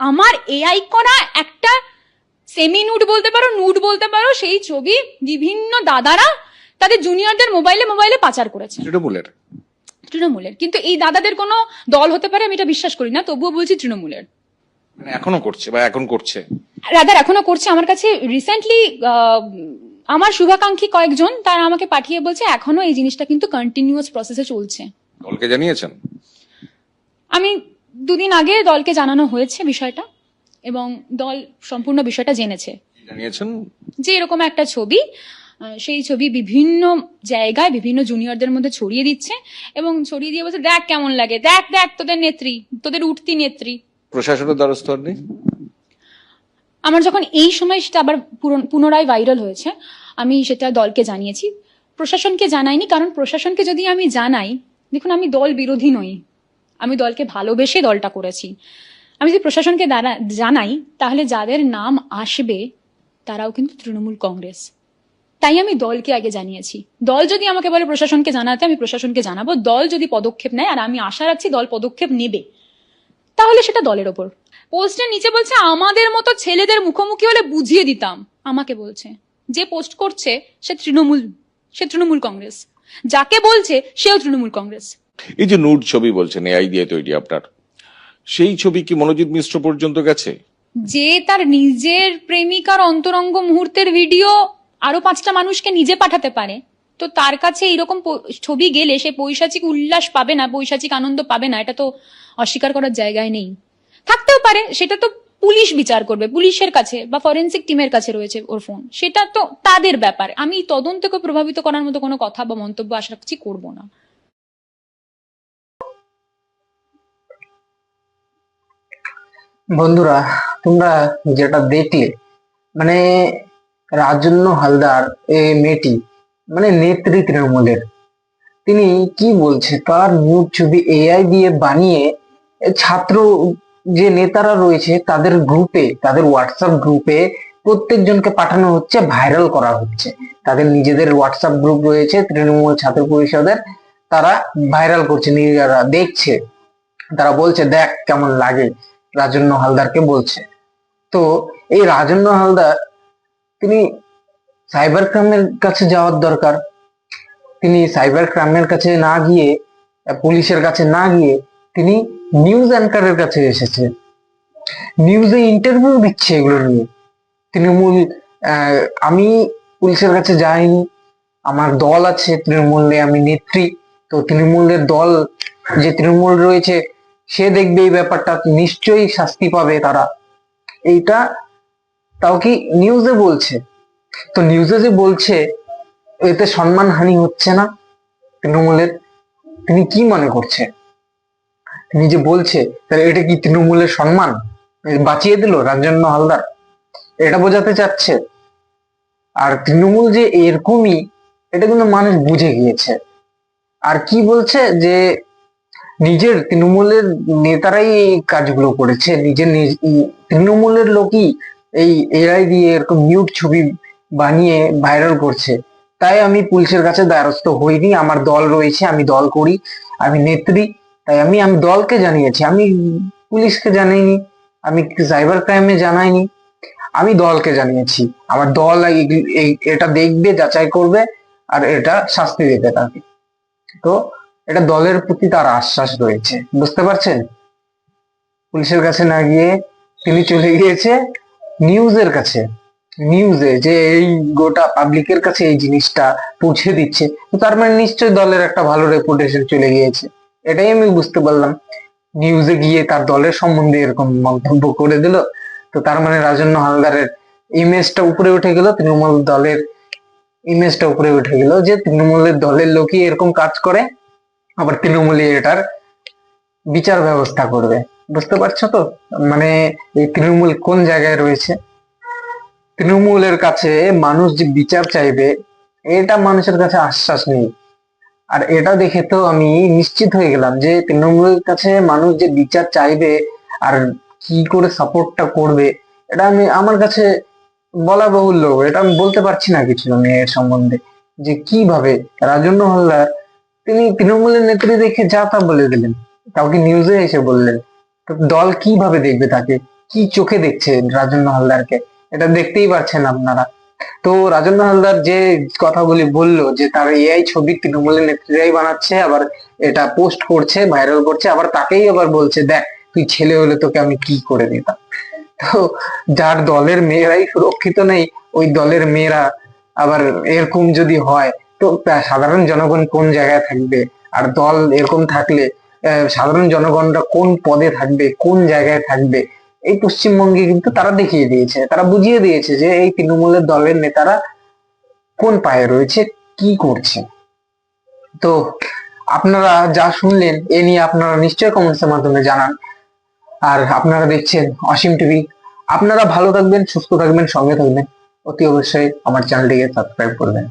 আমার এআই করা একটা সেমি নুড বলতে পারো নুড বলতে পারো সেই ছবি বিভিন্ন দাদারা তাদের জুনিয়রদের মোবাইলে মোবাইলে পাচার করেছে। তৃণমূলের। তৃণমূলের। কিন্তু এই দাদাদের কোনো দল হতে পারে আমি এটা বিশ্বাস করি না তবুও বলছি তৃণমূলের। মানে এখনও করছে বা এখন করছে? রাদার এখনও করছে। আমার কাছে রিসেন্টলি আমার শুভাকাঙ্ক্ষী কয়েকজন তারা আমাকে পাঠিয়ে বলছে এখনও এই জিনিসটা কিন্তু কন্টিনিউয়াস প্রসেসে চলছে। দলকে জানিয়েছেন? আমি দুদিন আগে দলকে জানানো হয়েছে বিষয়টা এবং দল সম্পূর্ণ বিষয়টা জেনেছে। জানিয়েছেন? যে এরকম একটা ছবি সেই ছবি বিভিন্ন জায়গায় বিভিন্ন জুনিয়রদের মধ্যে ছড়িয়ে দিচ্ছে এবং ছড়িয়ে দিয়ে বলছে দেখ কেমন লাগে দেখ দেখ তোদের নেত্রী তোদের উঠতি নেত্রী। প্রশাসনের দ্বারস্থ হননি? আমার যখন এই সময় সেটা আবার পুনরায় ভাইরাল হয়েছে আমি সেটা দলকে জানিয়েছি। প্রশাসনকে জানাইনি কারণ প্রশাসনকে যদি আমি জানাই দেখুন আমি দল বিরোধী নই। আমি দলকে ভালোবেসে দলটা করেছি। আমি যদি প্রশাসনকে জানাই, তাহলে যাদের নাম আসবে, তারাও কিন্তু তৃণমূল কংগ্রেস। তাই আমি দলকে আগে জানিয়েছি। দল যদি আমাকে বলে প্রশাসনকে জানাতে, আমি প্রশাসনকে জানাব। দল যদি পদক্ষেপ নেয়, আর আমি আশা রাখছি দল পদক্ষেপ নেবে, তাহলে সেটা দলের ওপর। পোস্টের নিচে বলছে, আমাদের মতো ছেলেদের মুখোমুখি হলে বুঝিয়ে দিতাম। আমাকে বলছে, যে পোস্ট করছে, সে তৃণমূল সে তৃণমূল কংগ্রেস। যাকে বলছে, সেও তৃণমূল কংগ্রেস। এই যে নুড ছবি বলছেন এআই দিয়ে তৈরি আপনার, সেই ছবি কি মনোজিৎ মিশ্র পর্যন্ত গেছে? যে তার নিজের প্রেমিকার অন্তরঙ্গ মুহূর্তের ভিডিও আরও পাঁচটা মানুষকে নিজে পাঠাতে পারে, তো তার কাছে এরকম প- ছবি গেলে সে পৈশাচিক উল্লাস পাবে না, পৈশাচিক আনন্দ পাবে না, এটা তো অস্বীকার করার জায়গায় নেই। থাকতেও পারে, সেটা তো পুলিশ বিচার করবে, পুলিশের কাছে বা ফরেন্সিক টিমের কাছে রয়েছে ওর ফোন, সেটা তো তাদের ব্যাপার। আমি তদন্তকে প্রভাবিত করার মতো কোনো কথা বা মন্তব্য আশা রাখছি করব না। বন্ধুরা, তোমরা যেটা দেখলে মানে রাজন্য হালদার এই মেয়েটি মানে নেত্রী তৃণমূলের তিনি কি বলছে? তার নিউজ ছবি এআই দিয়ে বানিয়ে ছাত্র যে নেতারা রয়েছে, তাদের গ্রুপে তাদের হোয়াটসঅ্যাপ গ্রুপে প্রত্যেকজনকে পাঠানো হচ্ছে ভাইরাল করা হচ্ছে। তাদের নিজেদের হোয়াটসঅ্যাপ গ্রুপ রয়েছে, তৃণমূল ছাত্র পরিষদের, তারা ভাইরাল করছে, নিজেরা দেখছে। তারা বলছে, দেখ কেমন লাগে। রাজন্য হালদারকে বলছে। তো এই রাজন্য হালদার, তিনি সাইবার ক্রাইমের কাছে যাওয়ার দরকার। তিনি সাইবার ক্রাইমের কাছে না গিয়ে পুলিশের কাছে না গিয়ে তিনি নিউজ অ্যাঙ্কারের কাছে এসেছে নিউজে ইন্টারভিউ দিচ্ছে এগুলো নিয়ে। তৃণমূল আমি পুলিশের কাছে যাইনি, আমার দল আছে তৃণমূলে, আমি নেত্রী। তো তৃণমূলের দল, যে তৃণমূল রয়েছে সে দেখবে এই ব্যাপারটা নিশ্চয়ই শাস্তি পাবে তারা। এইটা তাও কি নিউজে বলছে? তো নিউজে যে বলছে, এতে সম্মানহানি হচ্ছে না তৃণমূলের। তিনি কি মনে করছে? তিনি যে বলছে, তাহলে এটা কি তৃণমূলের সম্মান? বাঁচিয়ে দিল রাজন্য হালদার? এটা বোঝাতে চাচ্ছে, আর তৃণমূল যে এরকমই, এটা কিন্তু মানুষ বুঝে গিয়েছে। আর কি বলছে যে নিজের তৃণমূলের নেতারাই এই কাজগুলো করেছে, নিজের তৃণমূলের লোকই এই এআই দিয়ে এরকম মিউট ছবি বানিয়ে ভাইরাল করছে। তাই আমি পুলিশের কাছে দ্বারস্থ হইনি, আমার দল রয়েছে, আমি দল করি, আমি নেত্রী, তাই আমি আমি দলকে জানিয়েছি, আমি পুলিশকে জানাইনি, আমি সাইবার ক্রাইমে জানাইনি, আমি দলকে জানিয়েছি। আমার দল এটা দেখবে, যাচাই করবে, আর এটা শাস্তি দেবে তাকে। তো এটা দলের প্রতি তার আশ্বাস রয়েছে। বুঝতে পারছেন? পুলিশের কাছে না গিয়ে তিনি চলে গিয়েছে নিউজের কাছে। নিউজে যে এই গোটা পাবলিকের কাছে এই জিনিসটা পৌঁছে দিচ্ছে। তো তার মানে নিশ্চয়ই দলের একটা ভালো রেপুটেশন চলে গিয়েছে। এটাই আমি বুঝতে পারলাম। নিউজে গিয়ে তার দলের সম্বন্ধে এরকম মন্তব্য করে দিল। তো তার মানে রাজন্য হালদারের ইমেজটা উপরে উঠে গেল, তৃণমূল দলের ইমেজটা উপরে উঠে গেল যে তৃণমূলের দলের লোকই এরকম কাজ করে। আবার তৃণমূলে এটার বিচার ব্যবস্থা করবে। বুঝতে পারছ তো? মানে এই তৃণমূল কোন জায়গায় রয়েছে? তৃণমূলের কাছে মানুষ যে বিচার চাইবে, এটা মানুষের কাছে আশ্বাস নেই। আর এটা দেখে তো আমি নিশ্চিত হয়ে গেলাম যে তৃণমূলের কাছে মানুষ যে বিচার চাইবে আর কি করে সাপোর্টটা করবে, এটা আমি আমার কাছে বলা বাহুল্য এটা আমি বলতে পারছি না কিছু আমি এর সম্বন্ধে যে কীভাবে রাজন্য হালদার তিনি তৃণমূলের নেত্রী দেখে যা তা বলে দিলেন। কাউকে নিউজে এসে বললেন দল কীভাবে দেখবে তাকে? কি চোখে দেখছে রাজন্য হালদারকে? এটা দেখতেই পাচ্ছেন আপনারা। তো রাজন্য হালদার যে কথাগুলি বলল, যে তার এআই ছবি তৃণমূলের নেত্রীরাই বানাচ্ছে, আবার এটা পোস্ট করছে ভাইরাল করছে, আবার তাকেই আবার বলছে, দেখ, তুই ছেলে হলে তোকে আমি কি করে দিতাম? তো যার দলের মেয়েরাই সুরক্ষিত নেই, ওই দলের মেয়েরা আবার এরকম যদি হয় তো সাধারণ জনগণ কোন জায়গায় থাকবে? আর দল এরকম থাকলে সাধারণ জনগণরা কোন পদে থাকবে, কোন জায়গায় থাকবে? এই পশ্চিমবঙ্গে কিন্তু তারা দেখিয়ে দিয়েছে, তারা বুঝিয়ে দিয়েছে যে এই তৃণমূলের দলের নেতারা কোন পায়ে রয়েছে, কি করছে। তো আপনারা যা শুনলেন, এ নিয়ে আপনারা নিশ্চয়ই কমেন্টস এর মাধ্যমে জানান। আর আপনারা দেখছেন অসীম টিভি। আপনারা ভালো থাকবেন, সুস্থ থাকবেন, সঙ্গে থাকবেন। অতি অবশ্যই আমার চ্যানেলটিকে সাবস্ক্রাইব করবেন।